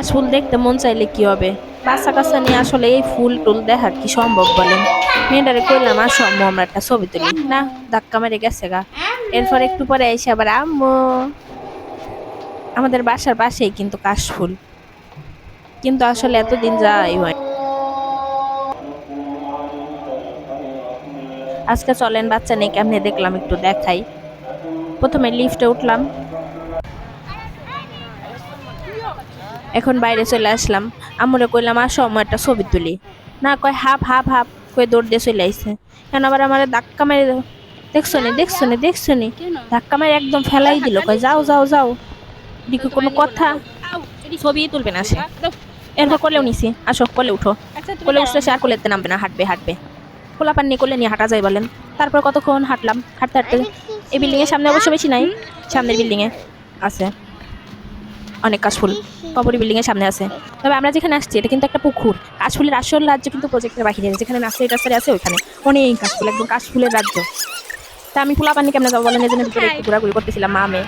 কাশফুল দেখতে মন চাইলে কি হবে? বাচ্চা কাচ্চা নিয়ে আসলে এই ফুল টুল দেখা কি সম্ভব বলেন? মেয়েটারে কইলাম, আসো আম্মু, আমরা একটা ছবি তুলি। না, ধাক্কা মেরে গেছে গা। এরপর একটু পরে এসে আবার, আম্মু, আমাদের বাসার পাশেই কিন্তু কাশফুল কিন্তু আসলে এতদিন যাই হয়। আজকে চলেন বাচ্চা নেই কেমনে দেখলাম একটু দেখাই। প্রথমে লিফটে উঠলাম। এখন বাইরে চলে আসলাম। আমরে কইলাম, আসো আমার একটা ছবি তুলি। না কয় হাফ হাফ হাফ কয়ে দৌড় দিয়ে চলে আইছে। কেন আবার আমার ধাক্কা মেরে দেখছ নি দেখছ নি দেখছ নি? ধাক্কা মেরে একদম ফেলাই দিল, কয়, যাও যাও যাও। দিকে কোনো কথা। ছবি তুলবে না সে। এরপর কোলেও নিছি। আসো, কোলে উঠো। কোলে উঠলে সে আর কোলেতে নামবে না, হাঁটবে হাঁটবে। খোলা পান নিয়ে কোলে নিয়ে হাঁটা যায় বলেন। তারপর কতক্ষণ হাঁটলাম, হাঁটতে হাঁটতে। এই বিল্ডিং এর সামনে অবশ্য বেশি নাই, সামনের বিল্ডিং এ আছে। অনেক কাশফুল। কবরী বিল্ডিং এর সামনে আছে। তবে আমরা যেখানে আসছি এটা কিন্তু একটা পুকুর। কাশফুলের আসল রাজ্য কিন্তু প্রজেক্টের বাকি বাহিরে যেখানে নার্সারি টার্সারি আছে ওইখানে। অনেক কাশফুল একদম কাশফুলের রাজ্য। তা আমি খোলা পানি কেমন যাব বলেন? এই জন্য ভিতরে একটু ঘোরাঘুরি করতেছিলাম মা মেয়ে।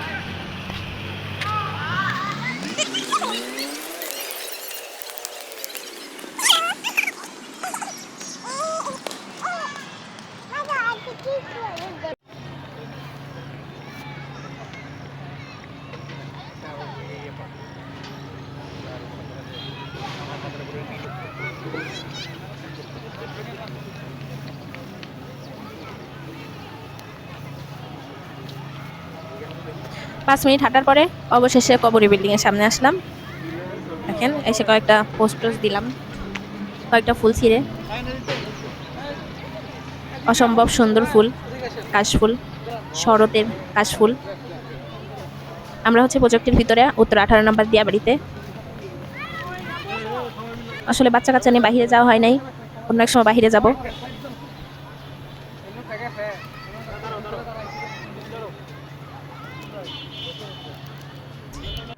পাঁচ মিনিট হাঁটার পরে অবশেষে কবরী বিল্ডিংয়ের সামনে আসলাম। দেখেন, এসে কয়েকটা পোস্টার দিলাম, কয়েকটা ফুল ছিঁড়ে। অসম্ভব সুন্দর ফুল, কাশফুল, শরতের কাশফুল। আমরা হচ্ছে প্রজেক্টের ভিতরে উত্তর আঠারো নম্বর দিয়া বাড়িতে আসলে বাচ্চা কাচ্চা নিয়ে বাহিরে যাওয়া হয় নাই, অন্য এক সময় বাহিরে যাব।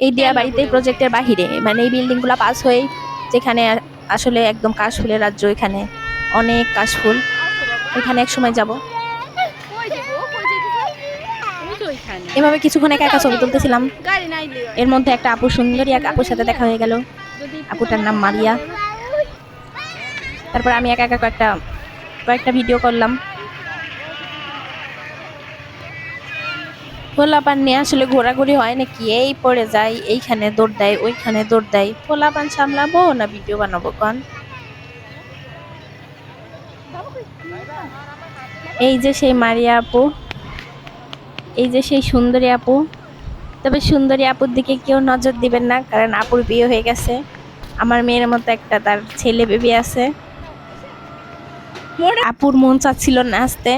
এই দিয়া বাড়িতে প্রজেক্টের বাহিরে মানে এই বিল্ডিংগুলো পাস হয়ে যেখানে আসলে একদম কাশফুলের রাজ্য এখানে, অনেক কাশফুল। এখানে এক সময় যাব। এভাবে কিছুক্ষণ একা একা ছবি তুলতেছিলাম। এর মধ্যে একটা আপু সুন্দরী এক আপুর সাথে দেখা হয়ে গেল। আপুটার নাম মারিয়া। তারপর আমি একা একা কয়েকটা কয়েকটা ভিডিও করলাম। পোলাপান নিয়ে আসলে ঘোরাঘুরি হয় নাকি? এই পড়ে যায় এইখানে দৌড় দেয় ওইখানে দৌড় দেয়। পোলাপান সামলাবো না ভিডিও বানাবো কন? এই যে সেই মারিয়া আপু এই যে সেই সুন্দরী আপু। তবে সুন্দরী আপুর দিকে কেউ নজর দিবেন না কারণ আপুর বিয়ে হয়ে গেছে। আমার মেয়ের মতো একটা তার ছেলে বেবি আছে। আপুর মন চাচ্ছিল নাচতে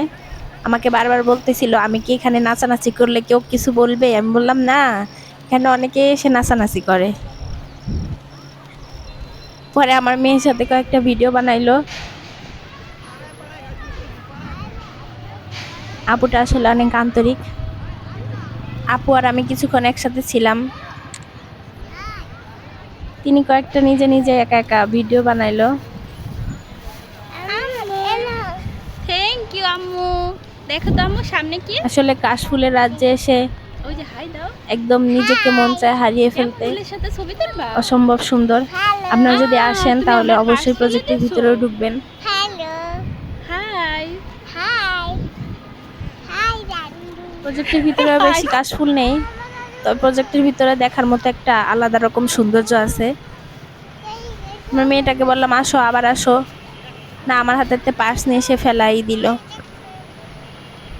আমাকে বারবার বলতেছিল, আমি কি এখানে নাচানাচি করলে কেউ কিছু বলবে? আমি বললাম, না, এখানে অনেকে এসে নাচানাচি করে। পরে আমার মেয়ের সাথে কয়েকটা ভিডিও বানাইলো। আপুটা আসলে অনেক আন্তরিক। আপু আর আমি কিছুক্ষণ একসাথে ছিলাম। তিনি কয়েকটা নিজে নিজে একা একা ভিডিও বানাইলো। থ্যাংক ইউ আম্মু। দেখো তো আম্মু সামনে কি? আসলে কাশফুলের রাজ্যে এসে ওই যে হাই দাও। একদম নিজেকে মন চায় হারিয়ে ফেলতে। সাথে ছবি তুলবা? অসম্ভব সুন্দর। আপনারা যদি আসেন তাহলে অবশ্যই প্রজেক্টের ভিতরেও ঢুকবেন। হাই। প্রজেক্টের ভিতরে বেশি কাশফুল নেই। তবে প্রজেক্টের ভিতরে দেখার মতো একটা আলাদা রকম সৌন্দর্য আছে। আমার মেয়েটাকে বললাম আসো আবার আসো। না আমার হাতে পার্স নিয়ে এসে ফেলাই দিল।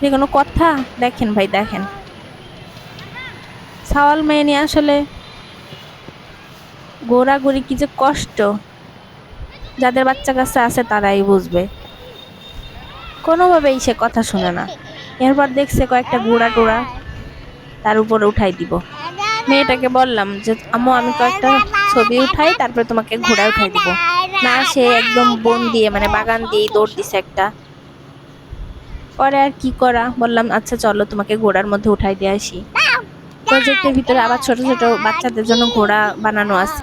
যে কোনো কথা? দেখেন ভাই, দেখেন। সাওয়াল মেয়ে নিয়ে আসলে ঘোরাঘুরি কি যে কষ্ট। যাদের বাচ্চা কাচ্চা আছে তারাই বুঝবে। কোনোভাবেই সে কথা শুনে না। এরপর দেখছে কয়েকটা ঘোড়া টোড়া তার উপরে উঠাই দিব। মেয়েটাকে বললাম যে, আম্মু, আমি কয়েকটা ছবি উঠাই, তারপরে তোমাকে ঘোড়া উঠাই দিব। না, সে একদম বন দিয়ে মানে বাগান দিয়ে দৌড় দিছে একটা। পরে আর কি করা? বললাম আচ্ছা চলো তোমাকে ঘোড়ার মধ্যে উঠাই দিয়ে আসি। প্রজেক্টের ভিতরে আবার ছোট ছোট বাচ্চাদের জন্য ঘোড়া বানানো আছে।